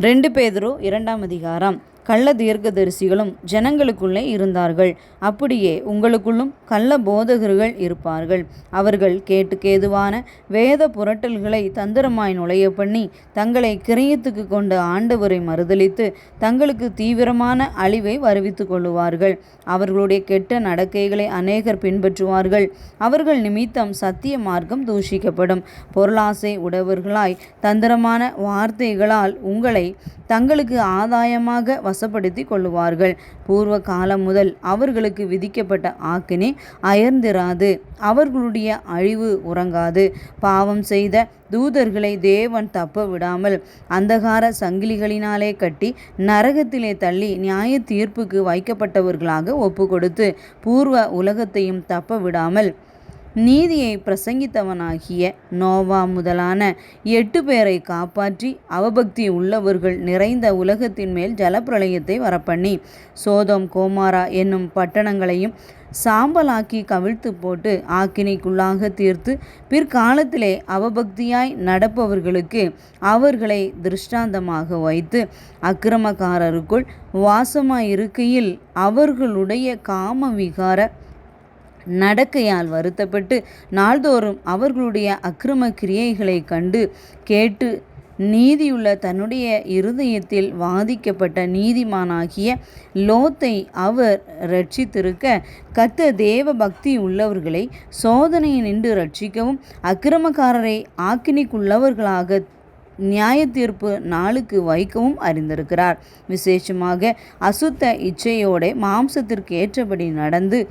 ரெண்டு பேதரும் இரண்டாம் அதிகாரம். கள்ள தீர்க்கதரிசிகளும் ஜனங்களுக்குள்ளே இருந்தார்கள். அப்படியே உங்களுக்குள்ளும் கள்ள போதகர்கள் இருப்பார்கள். அவர்கள் கேட்டுக்கேதுவான வேத புரட்டல்களை தந்திரமாய் நுழைய பண்ணி தங்களை கிரையத்துக்கு கொண்ட ஆண்டவரை மறுதலித்து தங்களுக்கு தீவிரமான அழிவை வருவித்துக் கொள்ளுவார்கள். அவர்களுடைய கெட்ட நடக்கைகளை அநேகர் பின்பற்றுவார்கள். அவர்கள் நிமித்தம் சத்திய மார்க்கம் தூஷிக்கப்படும். பொருளாசை உடையவர்களாய் தந்திரமான வார்த்தைகளால் உங்களை தங்களுக்கு ஆதாயமாக வசப்படுத்தி கொள்ளுவார்கள். பூர்வ காலம் முதல் அவர்களுக்கு விதிக்கப்பட்ட ஆக்கினை அயர்ந்திராது. அவர்களுடைய அழிவு உறங்காது. பாவம் செய்த தூதர்களை தேவன் தப்ப விடாமல் அந்தகார சங்கிலிகளினாலே கட்டி நரகத்திலே தள்ளி நியாய தீர்ப்புக்கு வைக்கப்பட்டவர்களாக ஒப்பு கொடுத்து பூர்வ உலகத்தையும் தப்ப விடாமல் நீதியை பிரசங்கித்தவனாகிய நோவா முதலான எட்டு பேரை காப்பாற்றி அவபக்தி உள்ளவர்கள் நிறைந்த உலகத்தின் மேல் ஜலப்பிரளயத்தை வரப்பண்ணி சோதோம் கோமாரா என்னும் பட்டணங்களையும் சாம்பலாக்கி கவிழ்த்து போட்டு ஆக்கினைக்குள்ளாக தீர்த்து பிற்காலத்திலே அவபக்தியாய் நடப்பவர்களுக்கு அவர்களை திருஷ்டாந்தமாக வைத்து அக்கிரமக்காரருக்குள் வாசமாயிருக்கையில் அவர்களுடைய காம விகார நடக்கையால் வருத்தப்பட்டு நாள்தோறும் அவர்களுடைய அக்கிரம கிரியைகளை கண்டு கேட்டு நீதியுள்ள தன்னுடைய இருதயத்தில் வாதிக்கப்பட்ட நீதிமானாகிய லோத்தை அவர் ரட்சித்திருக்க கத்த தேவ பக்தி உள்ளவர்களை சோதனையை நின்று ரட்சிக்கவும் அக்கிரமக்காரரை ஆக்கினிக்குள்ளவர்களாக நியாய தீர்ப்பு நாளுக்கு வைக்கவும் அறிந்திருக்கிறார். விசேஷமாக அசுத்த இச்சையோட மாம்சத்திற்கு ஏற்றபடி நடந்து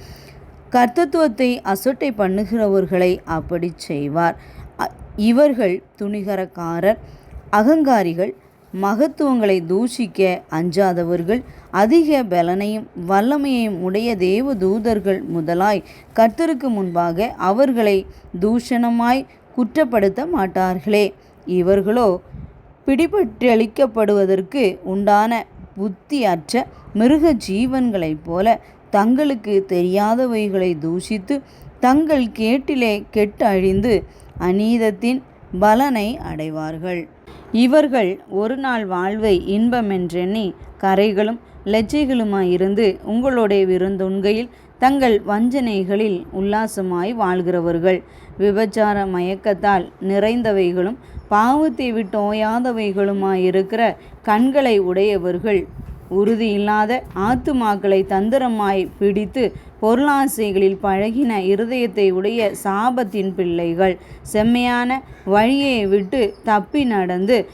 கர்த்தத்துவத்தை அசட்டை பண்ணுகிறவர்களை அப்படி செய்வார். இவர்கள் துணிகரக்காரர் அகங்காரிகள் மகத்துவங்களை தூஷிக்க அஞ்சாதவர்கள் அதிக பலனையும் வல்லமையையும் உடைய தேவ தூதர்கள் முதலாய் கர்த்தருக்கு முன்பாக அவர்களை தூஷணமாய் குற்றப்படுத்த மாட்டார்களே. இவர்களோ பிடிபட்டளிக்கப்படுவதற்கு உண்டான புத்தியற்ற மிருக ஜீவன்களைப் போல தங்களுக்கு தெரியாதவைகளை தூஷித்து தங்கள் கேட்டிலே கெட்டு அழிந்து அநீதத்தின் பலனை அடைவார்கள். இவர்கள் ஒரு நாள் வாழ்வை இன்பமென்றெண்ணி கரைகளும் லஜ்ஜைகளுமாயிருந்து உங்களுடைய விருந்துண்கையில் தங்கள் வஞ்சனைகளில் உல்லாசமாய் வாழ்கிறவர்கள். விபச்சார மயக்கத்தால் நிறைந்தவைகளும் பாவத்தை விட்டு ஓயாதவைகளுமாயிருக்கிற கண்களை உடையவர்கள். உறுதியில்லாத ஆத்துமாக்களை தந்திரமாய் பிடித்து பொருளாசைகளில் பழகின இருதயத்தை உடைய சாபத்தின் பிள்ளைகள் செம்மையான வழியை விட்டு தப்பி நடந்து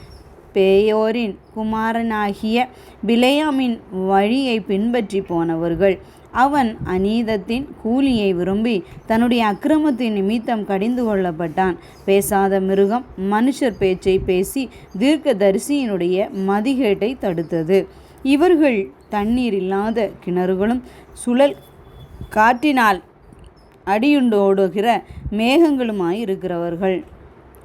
பேயோரின் குமாரனாகிய பிலேயாமின் வழியை பின்பற்றி போனவர்கள். அவன் அநீதத்தின் கூலியை விரும்பி தன்னுடைய அக்கிரமத்தின் நிமித்தம் கடிந்து கொள்ளப்பட்டான். பேசாத மிருகம் மனுஷர் பேச்சை பேசி தீர்க்க தரிசியினுடைய மதிகேட்டை தடுத்தது. இவர்கள் தண்ணீர் இல்லாத கிணறுகளும் சுழல் காற்றினால் அடியுண்டோடுகிற மேகங்களுமாய் இருக்கிறவர்கள்.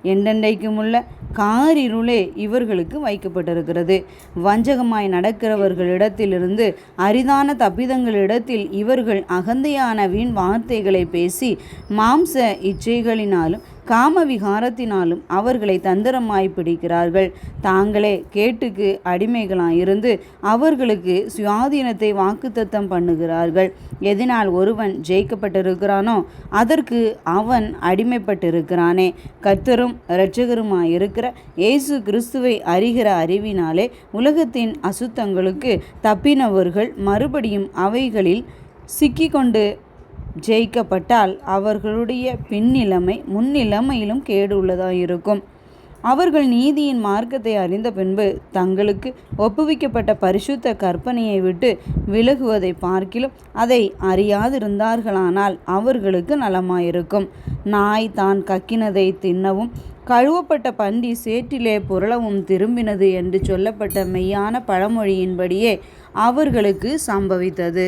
எண்டெண்டைக்கும் உள்ள காரிருளே இவர்களுக்கு வைக்கப்பட்டிருக்கிறது. வஞ்சகமாய் நடக்கிறவர்களிடத்திலிருந்து அரிதான தப்பிதங்களிடத்தில் இவர்கள் அகந்தையான வீண் வார்த்தைகளை பேசி மாம்ச இச்சைகளினாலும் காம விகாரத்தினாலும் அவர்களை தந்திரமாய் பிடிக்கிறார்கள். தாங்களே கேட்டுக்கு அடிமைகளாயிருந்து அவர்களுக்கு சுயாதீனத்தை வாக்குத்தத்தம் பண்ணுகிறார்கள். எதனால் ஒருவன் ஜெயிக்கப்பட்டிருக்கிறானோ அதற்கு அவன் அடிமைப்பட்டிருக்கிறானே. கர்த்தரும் இரட்சகருமாயிருக்கிற இயேசு கிறிஸ்துவை அறிகிற அறிவினாலே உலகத்தின் அசுத்தங்களுக்கு தப்பினவர்கள் மறுபடியும் அவைகளில் சிக்கிக்கொண்டு ஜெயிக்கப்பட்டால் அவர்களுடைய பின்னிலைமை முன்னிலைமையிலும் கேடு உள்ளதாக இருக்கும். அவர்கள் நீதியின் மார்க்கத்தை அறிந்த பின்பு தங்களுக்கு ஒப்புவிக்கப்பட்ட பரிசுத்த கற்பனையை விட்டு விலகுவதை பார்க்கிலும் அதை அறியாதிருந்தார்களானால் அவர்களுக்கு நலமாயிருக்கும். நாய் தான் கக்கினதை தின்னவும் கழுவப்பட்ட பண்டி சேற்றிலே புரளவும் திரும்பினது என்று சொல்லப்பட்ட மெய்யான பழமொழியின்படியே அவர்களுக்கு சம்பவித்தது.